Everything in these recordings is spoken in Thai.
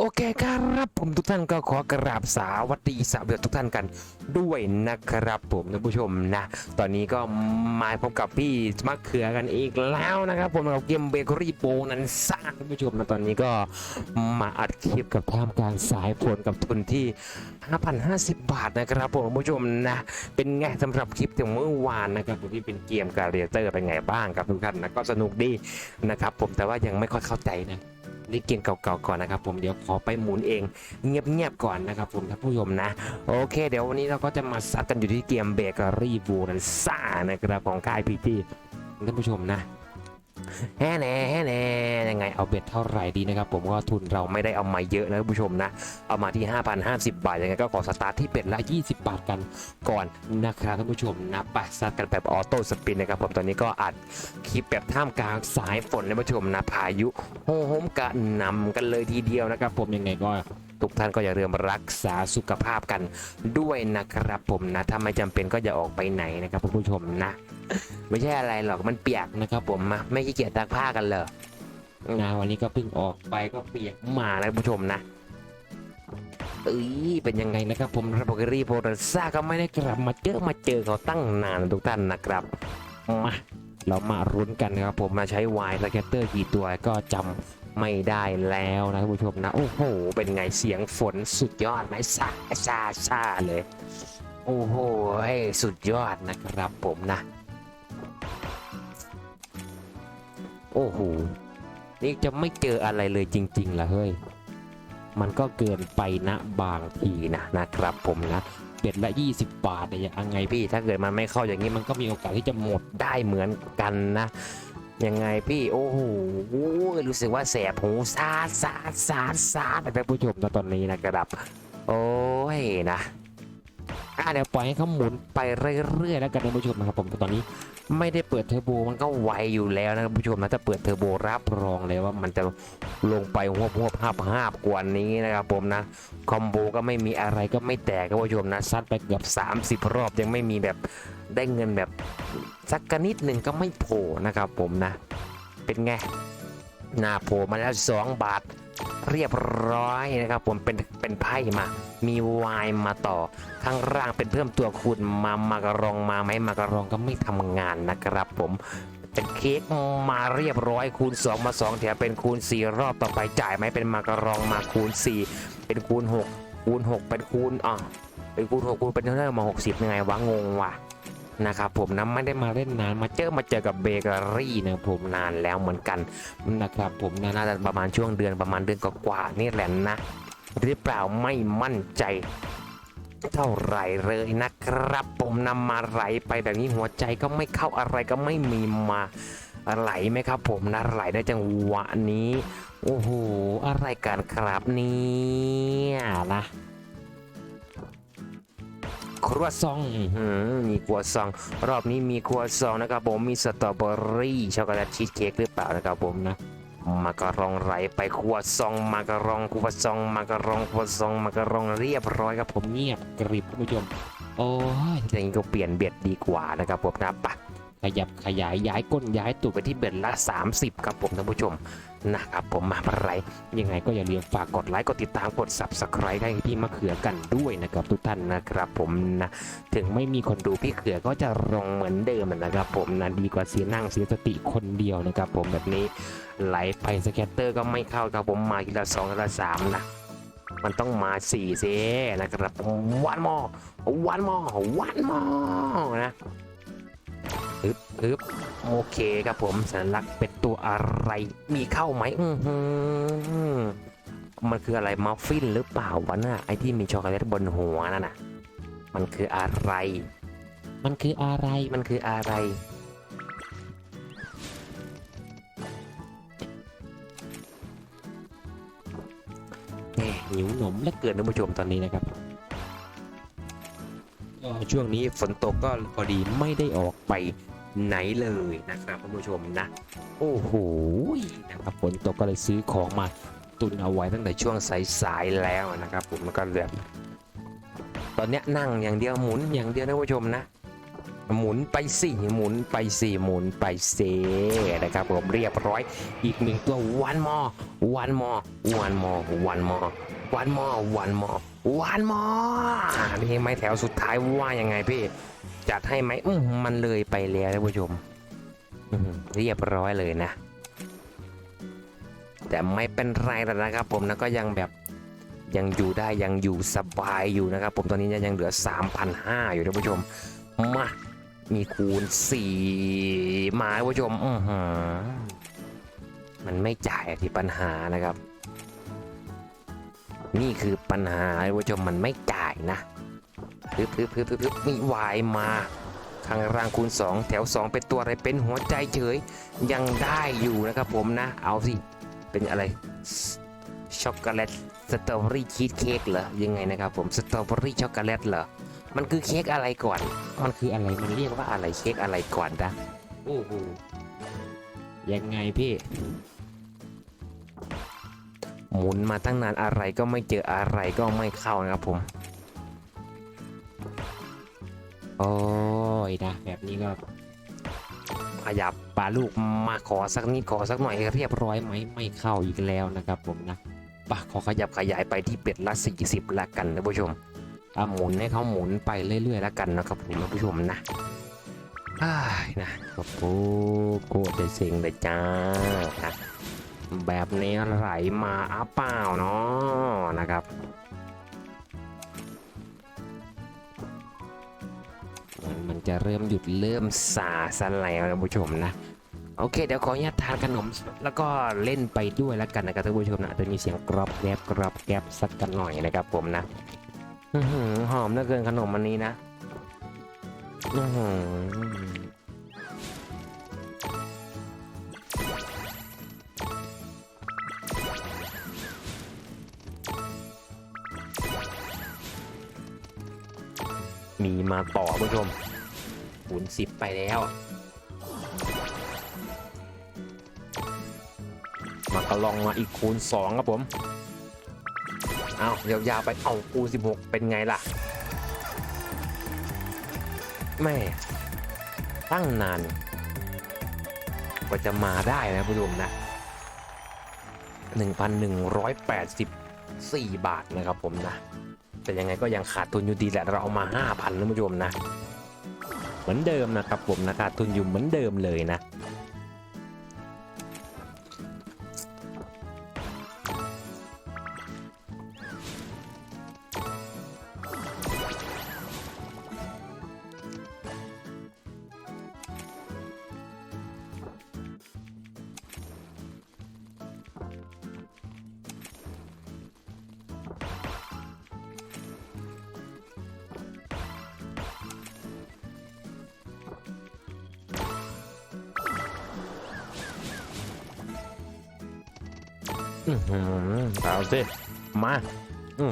โอเคครับผมทุกท่านก็ขอกราบสวัสดีสวัสดีทุกท่านกันด้วยนะครับผมท่านผู้ชมนะ ตอนนี้ก็มาพบกับพี่มะเขือกันอีกแล้วนะครับผมกับเกมเบเกอรี่โปนั้นสร้างท่านผู้ชมนะตอนนี้ก็มาอัดคลิปกับท่ามกลางสายฝนกับทุนที่ 5,050 บาทนะครับผมท่านผู้ชมนะ เป็นไงสำหรับคลิปของเมื่อวานนะครับผมที่เป็นเกมการเรียเตอร์เป็นไงบ้างครับทุกท่านนะก็สนุกดีนะครับผมแต่ว่ายังไม่ค่อยเข้าใจนะ นี่เกมเก่าๆก่อนนะครับผมเดี๋ยวขอไปหมุนเองเงียบๆก่อนนะครับผมท่านผู้ชมนะ โอเค เดี๋ยววันนี้เราก็จะมาซัดกันอยู่ที่เกมเบเกอรี่บูนันซ่านะครับของค่ายพีจีท่านผู้ชมนะ แฮ่แน่แฮ่แน่ยังไงเอาเบ็ดเท่าไหร่ดีนะครับผมก็ทุนเราไม่ได้เอามาเยอะนะผู้ชมนะ เอามาที่ 5,050 บาทยังไงก็ขอสตาร์ทที่เป็ดละ 20 บาทกันก่อนนะครับท่านผู้ชมนะไปซัดกันแบบออโต้สปินนะครับผมตอนนี้ก็อัดคลิปแบบท่ามกลางสายฝนนะผู้ชมนะพายุโหมกระหนำกันเลยทีเดียวนะครับผมยังไงก็ทุกท่านก็อย่าลืมรักษาสุขภาพกันด้วยนะครับผมนะ ถ้าไม่จำเป็นก็อย่าออกไปไหนนะครับคุณผู้ชมนะ ไม่ใช่อะไรหรอกมันเปียกนะครับ ผมมาไม่ขี้เกียจตากผ้ากันเลยนะวันนี้ก็เพิ่งออกไปก็เปียกมานะคุณผู้ชมนะเอ้ยเป็นยังไงนะครับผมระบบเกอรี่โปรซ่าก็ไม่ได้กลับมาเจอมาเจอเขาตั้งนานทุกท่านนะครับมาเรามารุ้นกันนะครับผมมาใช้วายสแกตเตอร์กี่ตัวก็จำไม่ได้แล้วนะท่านผู้ชมนะโอ้โหเป็นไงเสียงฝนสุดยอดไหมซาซาซาเลย โอ้โหให้สุดยอดนะครับผมนะ อ้โห นี่จะไม่เจออะไรเลยจริงๆล่ะเฮ้ย มันก็เกินไปนะบางทีนะนะครับผมนะเบ็ดละ 20 บาทเนี่ยยังไงพี่ ถ้าเกิดมันไม่เข้าอย่างนี้มันก็มีโอกาสที่จะหมดได้เหมือนกันนะ ยังไงพี่ โอ้โห รู้สึกว่าแสบหูซาดซาดซาดซาดไปผู้ชมนะตอนนี้นะครับ โอ้ยนะอะเดี๋ยวปล่อยให้เขาหมุนไปเรื่อยๆแล้วกันนะผู้ชมนะครับผมตอนนี้ ไม่ได้เปิดเทอร์โบมันก็ไวอยู่แล้วนะครับผู้ชมนะถ้าเปิดเทอร์โบรับรองเลยว่ามันจะลงไปหัวหัวภาพภาพกว่านี้นะครับผมนะคอมโบก็ไม่มีอะไรก็ไม่แตกครับผู้ชมนะซัดไปเกือบ 30 รอบยังไม่มีแบบได้เงินแบบสักกะนิดหนึ่งก็ไม่โผล่นะครับผมนะ เป็นไงหน้าโผล่มาแล้ว 2 บาท เรียบร้อยนะครับผมเป็นเป็นไพ่มา มีวายมาต่อ ข้างล่างเป็นเพิ่มตัวคูณมามากระรองมาไหมมากระรองก็ไม่ทำงานนะครับผมเป็นเค้กมาเรียบร้อยคูณ 2 มา 2 แถมเป็นคูณ 4 รอบต่อไปจ่ายไหมเป็นมากระรองมาคูณ 4 เป็นคูณ 6 คูณ 6 เป็นคูณอะเป็นคูณ 6 คูณเป็นเท่าไหร่มา 60ยังไงวะงงว่ะ นะครับผมนะไม่ได้มาเล่นนานมาเจอมาเจอกับเบเกอรี่นะผมนานแล้วเหมือนกันนะครับผมนะน่าจะประมาณช่วงเดือนประมาณเดือนกว่าๆนี่แหละนะ หรือเปล่าไม่มั่นใจเท่าไหร่เลยนะครับ ผมนำมาไหลไปแบบนี้หัวใจก็ไม่เข้าอะไรก็ไม่มีมาไหลไหมครับผมนะไหลในจังหวะนี้ โอ้โห อะไรกันครับเนี่ยนะ ครัวซองมีครัวซอง รอบนี้มีครัวซองนะครับผมมีสตรอเบอรี่ช็อกโกแลตชีสเค้กหรือเปล่านะครับผมนะมากรองไหลไปครัวซองมากรองครัวซองมากรองครัวซองมากรองเรียบร้อยครับผมเงียบกริบคุณผู้ชมโอ้ยอย่างนี้ก็เปลี่ยนเบียดดีกว่านะครับผมนะปะ ขยับขยายย้ายก้นย้ายตูดไปที่เบ็ดละ 30 ครับผมท่านผู้ชมนะครับผมมาอะไรยังไงก็อย่าลืมฝากกดไลค์กดติดตามกด subscribe ให้พี่มะเขือกันด้วยนะครับทุกท่านนะครับผมนะถึงไม่มีคนดูพี่เขือก็จะลงเหมือนเดิมนะครับผมนะดีกว่าเสียนั่งเสียสติคนเดียวนะครับผมแบบนี้ไหลไปสแกตเตอร์ก็ไม่เข้าครับผมมาทีละสองทีละสามนะมันต้องมาสี่เซนะครับวันมอวันมอวันมอนะ ฮึบฮึบโอเคครับผมสัญลักษณ์เป็นตัวอะไร มีเข้าไหมอือหือมันคืออะไรมัฟฟินหรือเปล่าวะน่ะไอที่มีช็อกโกแลตบนหัวนั่นน่ะ มันคืออะไร มันคืออะไรมันคืออะไร แหม่หิวหนมและเกินท่านผู้ชมตอนนี้นะครับก็ช่วงนี้ฝนตกก็พอดีไม่ได้ออกไป ไหนเลยนะครับท่านผู้ชมนะ โอ้โหนะครับฝนตกก็เลยซื้อของมาตุนเอาไว้ตั้งแต่ช่วงสายๆแล้วนะครับ ผมมันก็เหลือตอนนี้นั่งอย่างเดียวหมุนอย่างเดียวนะท่านผู้ชมนะ หมุนไปสี่หมุนไปสี่หมุนไปเซนะครับผมเรียบร้อยอีกหนึ่งตัววันมอวันมอวันมอวันมอ วันมอวันมอวันมอนี่ไม่แถวสุดท้ายว่ายังไงพี่ จัดให้ไหมอืมมันเลยไปแล้วท่านผู้ชมเรียบร้อยเลยนะ แต่ไม่เป็นไรแล้วนะครับ ผมนะก็ยังแบบยังอยู่ได้ยังอยู่สบายอยู่นะครับ ผมตอนนี้ยังเหลือ 3,500 อยู่ท่านผู้ชม มา มีคูณ 4 มาท่านผู้ชม อือหือมันไม่จ่ายที่ปัญหานะครับ นี่คือปัญหาท่านผู้ชมมันไม่จ่ายนะพึบพึบพึบพึบพึบมีวายมาข้างล่างคูณ 2 แถว 2 เป็นตัวอะไรเป็นหัวใจเฉย ยังได้อยู่นะครับผมนะ เอาสิ เป็นอะไร ช็อกโกแลตสตรอเบอรี่ชีสเค้กเหรอ ยังไงนะครับผม สตรอเบอรี่ช็อกโกแลตเหรอ มันคือเค้กอะไรก่อน มันคืออะไร มันเรียกว่าอะไรเค้กอะไรก่อนนะโอ้โหยังไงพี่ หมุนมาตั้งนานอะไรก็ไม่เจออะไรก็ไม่เข้านะครับผม โอ้ยนะแบบนี้ก็ขยับปลาลูกมาขอสักนิดขอสักหน่อยเรียบร้อยไหมไม่เข้าอีกแล้วนะครับผมนะปะขอขยับขยายไปที่เป็ดละ 40ละกันนะผู้ชมหมุนให้เขาหมุนไปเรื่อยๆแล้วกันนะครับผมนะผู้ชมนะอ้ายนะโอ้โหโคตรเซ็งเลยจ้านะ แบบนี้ไหลมาอ้าเปล่าเนาะนะครับมันมันจะเริ่มหยุดเริ่มซาซะแล้วนะผู้ชมนะ โอเค เดี๋ยวขออนุญาตทานขนม แล้วก็เล่นไปด้วยแล้วกันนะครับท่านผู้ชมนะจะมีเสียงกรอบแกรบกรอบแกรบสักกันหน่อยนะครับผมนะหอมเหลือเกินขนมอันนี้นะอือ มีมาต่อผู้ชมคูณสิบไปแล้ว มากระลองมาอีกคูณ2ครับผม เอายาวๆไปเอาคูณ16เป็นไงล่ะแม่ตั้งนานกว่าจะมาได้นะผู้ชมนะ 1,184 บาทนะครับผมนะ แต่ยังไงก็ยังขาดทุนอยู่ดีแหละเราเอามา 5,000นะผู้ชมนะ เหมือนเดิมนะครับผมนะขาดทุนอยู่เหมือนเดิมเลยนะ เอาสิ มาอื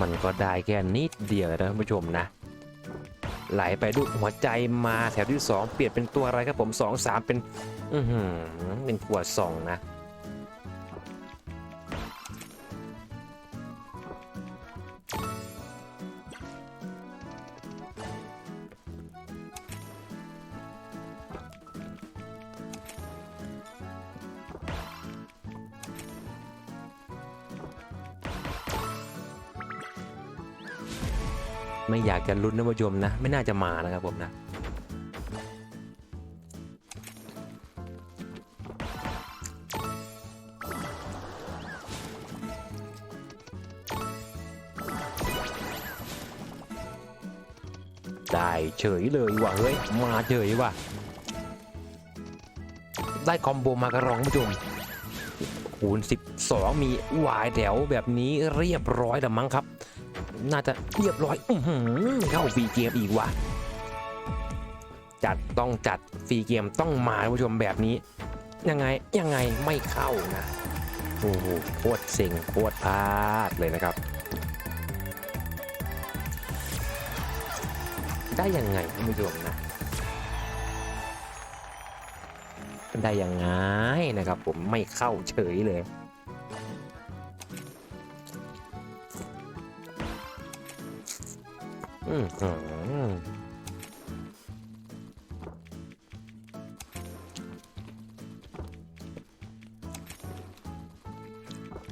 มันก็ได้แค่นิดเดียวนะท่านผู้ชมนะ ไหลไปดูหัวใจมาแถวที่ 2 เปลี่ยนเป็นตัวอะไรครับผม 2 3 เป็น อือหือเป็นขวดสองนะ ไม่อยากจะลุ้นนะผู้ชมนะ ไม่น่าจะมานะครับผมนะได้เฉยเลยว่ะเฮ้ยมาเฉยว่ะได้คอมโบมากระรองผู้ชมคูณ12 มีวายแถวแบบนี้เรียบร้อยแล้วมั้งครับ น่าจะเรียบร้อยอืเข้าฟรีเกมอีกว่ะจัดต้องจัดฟรีเกมต้องมาผู้ชมแบบนี้ ยังไงยังไงไม่เข้านะโอ้โหโคตรเซ็งโคตรพลาดเลยนะครับ ได้ยังไงท่านผู้ชมนะได้ยังไงนะครับผมไม่เข้าเฉยเลย อือหือ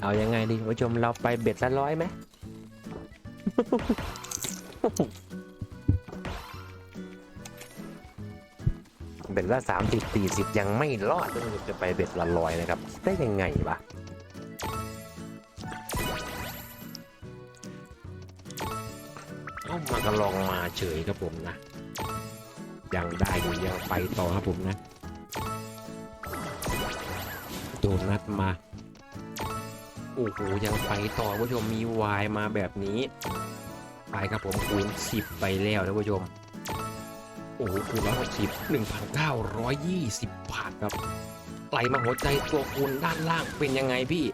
เอายังไงดีผู้ชมเราไปเบ็ดละร้อยไหม เบ็ดละสามสิบสี่สิบยังไม่รอดต้องจะไปเบ็ดละร้อยนะครับ ได้ยังไงวะ กระลองมาเฉยครับผมนะ ยังได้อยู่ยังไปต่อครับผมนะโดนัดมาโอ้โหยังไปต่อผู้ชมมีวายมาแบบนี้ไปครับผมคูณ10ไปแล้วนะผู้ชมโอ้โหคูณร้อยหกสิบหนึ่งพันเก้าร้อยยี่สิบบาทครับไหลมาหัวใจตัวคูณด้านล่างเป็นยังไงพี่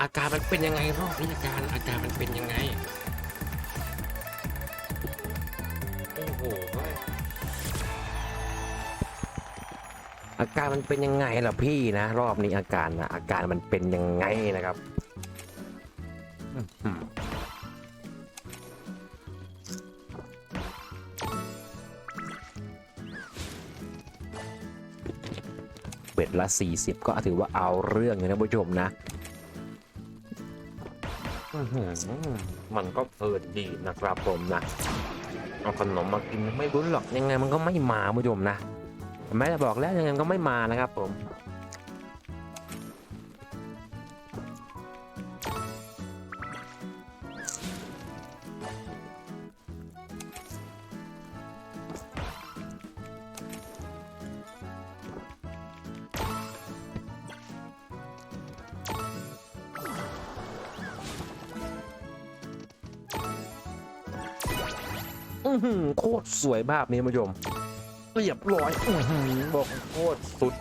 อาการมันเป็นยังไงรอบนี้อาการอาการมันเป็นยังไง อาการมันเป็นยังไงล่ะพี่นะ รอบนี้อาการนะอาการมันเป็นยังไงนะครับเบ็ดละ 40 ก็ถือว่าเอาเรื่องอยู่นะผู้ชมนะมันก็เพลินดีนะครับผมนะ เอาขนมมากินไม่รู้หรอกยังไงมันก็ไม่มาผู้ชมนะ แม้จะบอกแล้วยังไงก็ไม่มานะครับผม อื้อหือโคตรสวยภาพนี้ท่านผู้ชม เรียบร้อย อื้อหือบอกโคตรสุด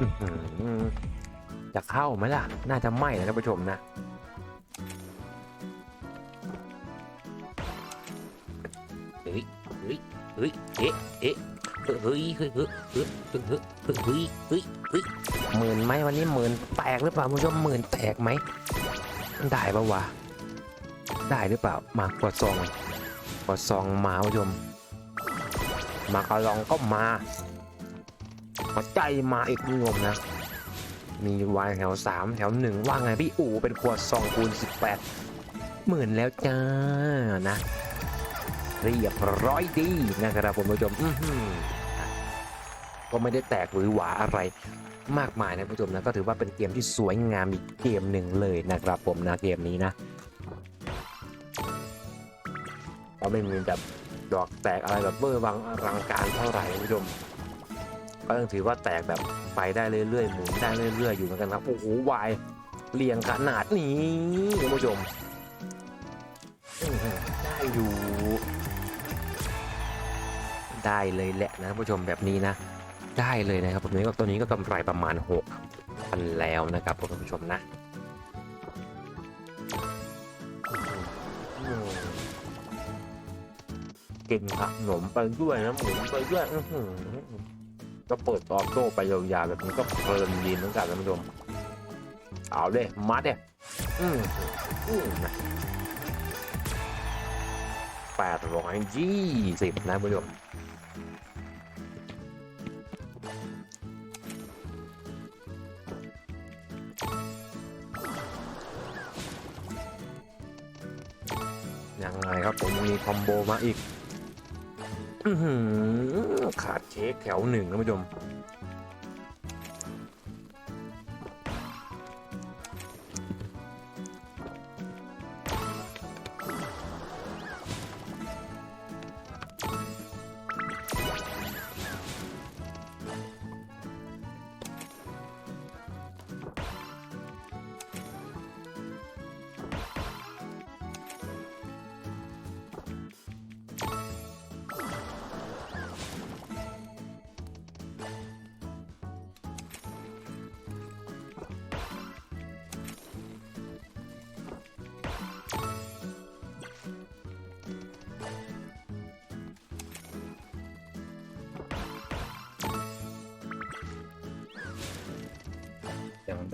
อื้อหือจะเข้าไหมล่ะ น่าจะไม่นะท่านผู้ชมนะ เฮ้ย เฮ้ย เฮ้ย เอ๊ะ เอ๊ะ เฮ้ย เฮ้ย เฮ้ย เฮ้ย เฮ้ย เฮ้ย เฮ้ย เฮ้ยหมื่นไหมวันนี้หมื่นแตกหรือเปล่าคุณผู้ชมหมื่นแตกไหม ได้ปะวะ ได้หรือเปล่า มากดซองกดซองมาคุณผู้ชม มากระลองก็มา หัวใจมาอีกคุณผู้ชมนะ มีวายแถวสามแถวหนึ่งว่าไงพี่อู๋เป็นขวดซองคูณสิบแปดหมื่นแล้วจ้านะ เรียบร้อยดีนะครับคุณผู้ชมอื้อหือก็ไม่ได้แตกหรือหวาอะไรมากมายนะคุณผู้ชมนะก็ถือว่าเป็นเกมที่สวยงามอีกเกมหนึ่งเลยนะครับผมนะเกมนี้นะก็ไม่มีแบบดอกแตกอะไรแบบเบอร์วังอลังการเท่าไหร่คุณผู้ชม ก็ยังถือว่าแตกแบบไปได้เรื่อยๆหมุนได้เรื่อยๆอยู่เหมือนกันครับโอ้โหวายเรียงขนาดนี้คุณผู้ชมได้อยู่ ได้เลยแหละนะคุณผู้ชมแบบนี้นะ ได้เลยนะครับผมนี้ก็ตัวนี้ก็กำไรประมาณ6พันแล้วนะครับผมท่านผู้ชมนะอืมกินขนมไปด้วยนะหมุนไปด้วยอื้อ ก็เปิดออโต้ไปยาวๆแบบนี้ก็เพลินดีเหมือนกันท่านผู้ชมเอาเด้มาเด้อืมอืมแปดร้อยยี่สิบนะผู้ชมยังไงครับผมมีคอมโบมาอีก ขาดเค้กแถวหนึ่งนะผู้ชม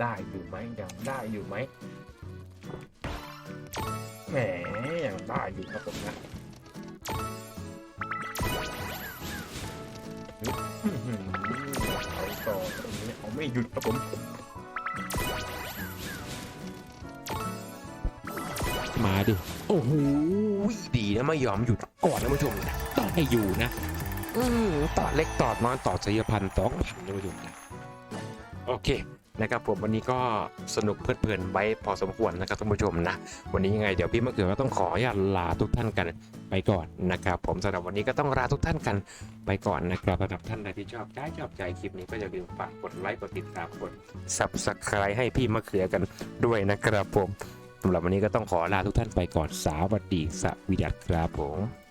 ได้อยู่ไหมยังได้อยู่ไหมแหมยังได้อยู่ครับผมนะเอาต่อตรงนี้เอาไม่หยุดครับผมมาดิ โอ้โหดีนะไม่ยอมหยุดก่อนนะผู้ชมนะต้องให้อยู่นะ อืมต่อเล็กต่อน้อยต่อชัยพันธ์สองพันนะผู้ชมนะโอเค นะครับผมวันนี้ก็สนุกเพลิดเพลินไว้พอสมควรนะครับท่านผู้ชมนะ วันนี้ยังไงเดี๋ยวพี่มะเขือก็ต้องขออนุญาตลาทุกท่านกันไปก่อนนะครับ ผมสำหรับวันนี้ก็ต้องลาทุกท่านกันไปก่อนนะครับสำหรับท่านใดที่ชอบใจชอบใจคลิปนี้ก็อย่าลืมฝากกดไลค์กดติดตามกด subscribe ให้พี่มะเขือกันด้วยนะครับผมสำหรับวันนี้ก็ต้องขอลาทุกท่านไปก่อนสวัสดีสวีดัสครับผม